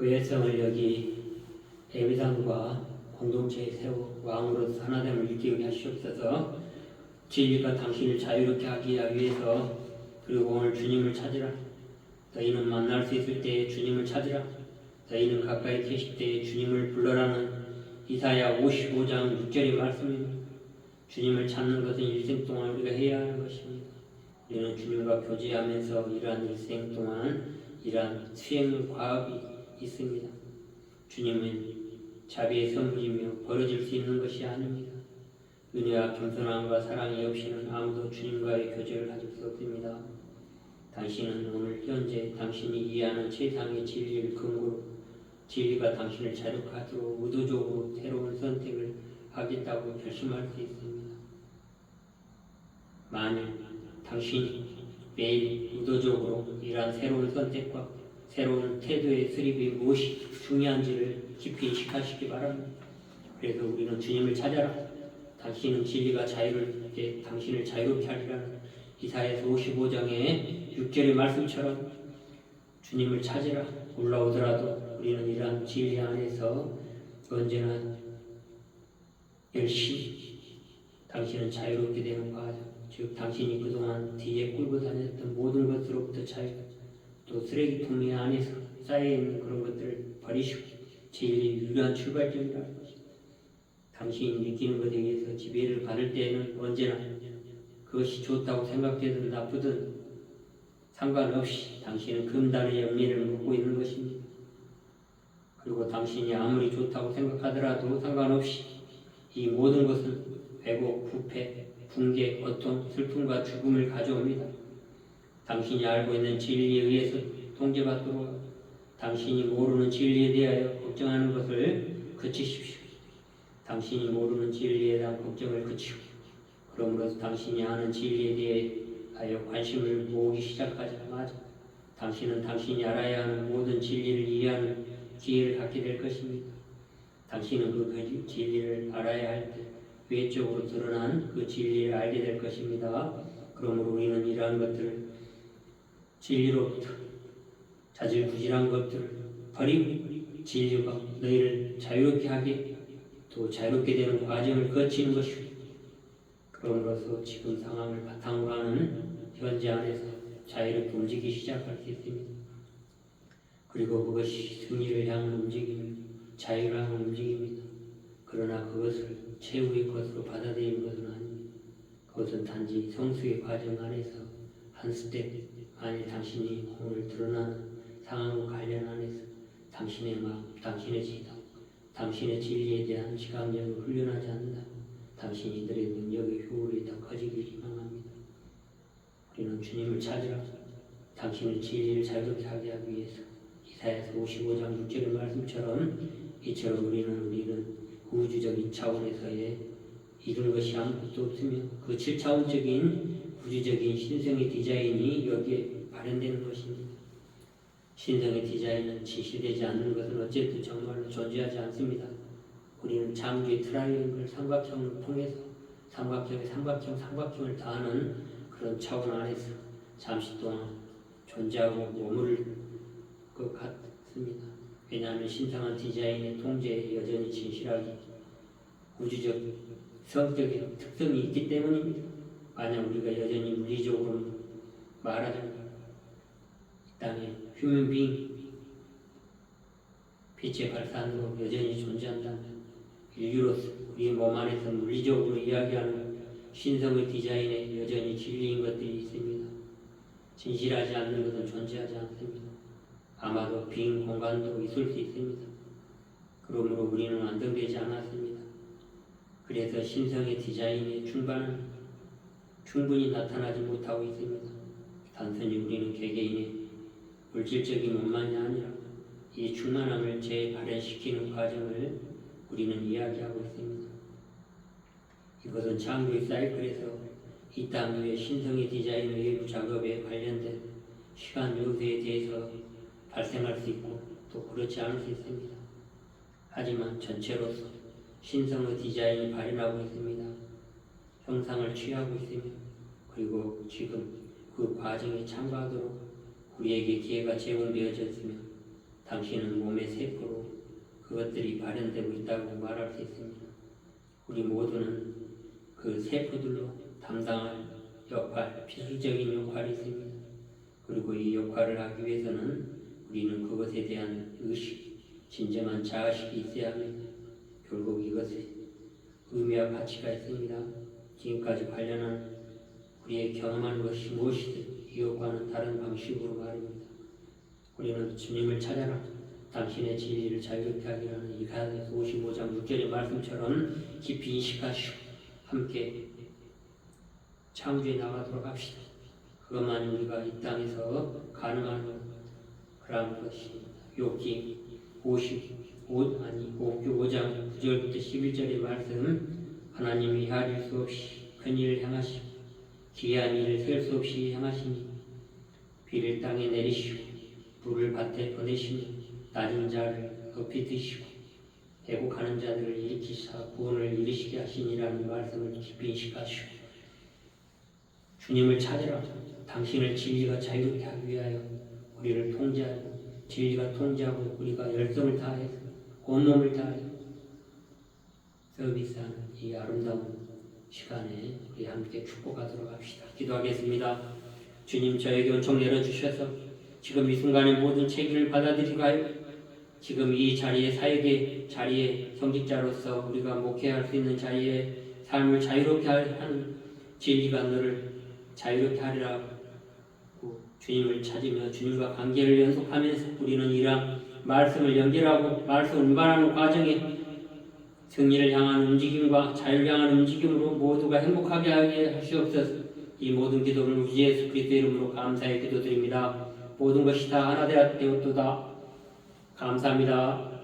의회성을 여기 대비상과 공동체에 세워 왕으로서 하나됨을 일깨우게 하시옵소서. 진리가 당신을 자유롭게 하기 위해서 그리고 오늘 주님을 찾으라. 너희는 만날 수 있을 때에 주님을 찾으라. 너희는 가까이 계실 때에 주님을 불러라는 이사야 55장 6절의 말씀입니다. 주님을 찾는 것은 일생 동안 우리가 해야 하는 것입니다. 우리는 주님과 교제하면서 이러한 일생 동안 이러한 수행 과업이 있습니다. 주님은 자비의 선물이며 벌어질 수 있는 것이 아닙니다. 은혜와 겸손함과 사랑이 없이는 아무도 주님과의 교제를 가질 수 없습니다. 당신은 오늘 현재 당신이 이해하는 세상의 진리를 근거로 진리가 당신을 자력하도록 의도적으로 새로운 선택을 하겠다고 결심할 수 있습니다. 만일 당신이 매일 의도적으로 이러한 새로운 선택과 새로운 태도의 수립이 무엇이 중요한지를 깊이 인식하시기 바랍니다. 그래서 우리는 주님을 찾아라. 당신은 진리가 자유를 게 당신을 자유롭게 하리라는 이사에서 55장의 6절의 말씀처럼 주님을 찾으라. 올라오더라도 우리는 이러한 진리 안에서 언제나 열심히 당신은 자유롭게 되는 과정 즉 당신이 그동안 뒤에 끌고 다녔던 모든 것으로부터 자유 또 쓰레기통 안에서 쌓여있는 그런 것들을 버리시고 제일 유일한 출발점이라는 것입니다. 당신이 느끼는 것에 의해서 지배를 받을 때에는 언제나 그것이 좋다고 생각되든 나쁘든 상관없이 당신은 금단의 영리를 묻고 있는 것입니다. 그리고 당신이 아무리 좋다고 생각하더라도 상관없이 이 모든 것은 왜곡, 부패, 붕괴, 고통, 슬픔과 죽음을 가져옵니다. 당신이 알고 있는 진리에 의해서 통제받도록 당신이 모르는 진리에 대하여 걱정하는 것을 그치십시오. 당신이 모르는 진리에 대한 걱정을 그치고 그러므로 당신이 아는 진리에 대하여 관심을 모으기 시작하자마자 당신은 당신이 알아야 하는 모든 진리를 이해하는 기회를 갖게 될 것입니다. 당신은 그 진리를 알아야 할 때 외적으로 드러난 그 진리를 알게 될 것입니다. 그러므로 우리는 이러한 것들을 진리로부터 자질구질한 것들을 버리고 진리가 너희를 자유롭게 하게 또 자유롭게 되는 과정을 거치는 것이고 그럼으로써 지금 상황을 바탕으로 하는 현재 안에서 자유롭게 움직이기 시작할 수 있습니다. 그리고 그것이 승리를 향한 움직임, 자유를 향한 움직임입니다. 그러나 그것을 최후의 것으로 받아들이는 것은 아닙니다. 그것은 단지 성숙의 과정 안에서 한 스텝 안에 당신이 오늘 드러나는 상황과 관련 안에서 당신의 마음, 당신의 지도, 당신의 진리에 대한 시각력을 훈련하지 않는다. 당신이 이들의 능력의 효율이 더 커지길 희망합니다. 우리는 주님을 찾으라. 당신의 진리를 자유롭게 하게 하기 위해서 이사야서 55장 6절의 말씀처럼 이처럼 우리는 우리는 우주적인 차원에서의 이룬 것이 아무것도 없으며 그 7차원적인 우주적인 신성의 디자인이 여기에 발현되는 것입니다. 신성의 디자인은 지시되지 않는 것은 어쨌든 정말로 존재하지 않습니다. 우리는 창조의 트라이앵글 삼각형을 통해서 삼각형의 삼각형 삼각형을 다하는 그런 차원 안에서 잠시 동안 존재하고 머무를 것 같습니다. 왜냐하면 신성한 디자인의 통제에 여전히 진실하기 우주적 성격의 특성이 있기 때문입니다. 만약 우리가 여전히 물리적으로 말하자면 이 땅에 휴먼 빙 빛의 발산으로 여전히 존재한다면 인류로서 우리 몸 안에서 물리적으로 이야기하는 신성의 디자인에 여전히 진리인 것들이 있습니다. 진실하지 않는 것은 존재하지 않습니다. 아마도 빈 공간도 있을 수 있습니다. 그러므로 우리는 안정되지 않았습니다. 그래서 신성의 디자인의 충반은 충분히 나타나지 못하고 있습니다. 단순히 우리는 개개인의 물질적인 것만이 아니라 이 충만함을 재발현시키는 과정을 우리는 이야기하고 있습니다. 이것은 창조의 사이클에서 이 땅 위의 신성의 디자인의 일부 작업에 관련된 시간 요소에 대해서 발생할 수 있고 또 그렇지 않을 수 있습니다. 하지만 전체로서 신성의 디자인이 발현하고 있습니다. 형상을 취하고 있으며 그리고 지금 그 과정에 참가하도록 우리에게 기회가 제공되어졌으며 당신은 몸의 세포로 그것들이 발현되고 있다고 말할 수 있습니다. 우리 모두는 그 세포들로 담당할 역할, 필수적인 역할이 있습니다. 그리고 이 역할을 하기 위해서는 우리는 그것에 대한 의식, 진정한 자아식이 있어야 합니다. 결국 이것에 의미와 가치가 있습니다. 지금까지 관련한 우리의 경험한 것이 무엇이든 이것과는 다른 방식으로 말입니다. 우리는 주님을 찾아라. 당신의 진리를 자유롭게 하기라는 이사야서 55장 6절의 말씀처럼 깊이 인식하시고 함께 창조에 나가도록 합시다. 그것만이 우리가 이 땅에서 가능한 그런 것입니다. 욥기 55 아니 욥기 5장 9절부터 11절의 말씀 하나님이 헤아릴 수 없이 큰 일을 행하시고 기이한 일을 셀 수 없이 행하시니 비를 땅에 내리시고 불을 밭에 보내시며 낮은 자를 높이 드시고 회복하는 자들을 일으키사 구원을 이루시게 하시니라는 말씀을 깊이 인식하시고 주님을 찾으라 당신을 진리가 자유롭게 하기 위하여 우리를 통제하고 진리가 통제하고 우리가 열성을 다해서 온몸을 다해 서비스하는 이 아름다운 시간에 우리 함께 축복하도록 합시다. 기도하겠습니다. 주님 저에게 은총 내려주셔서 지금 이 순간의 모든 책임을 받아들이고 지금 이 자리에 사역의 자리에 성직자로서 우리가 목회할 수 있는 자리에 삶을 자유롭게 하는 진리가 너를 자유롭게 하리라고 주님을 찾으며 주님과 관계를 연속하면서 우리는 이러한 말씀을 연결하고 말씀을 운반하는 과정에 승리를 향한 움직임과 자유를 향한 움직임으로 모두가 행복하게 하게 하시옵소서. 이 모든 기도를 우리 예수 그리스도의 이름으로 감사의 기도드립니다. 모든 것이 다 하나 되었도다. 감사합니다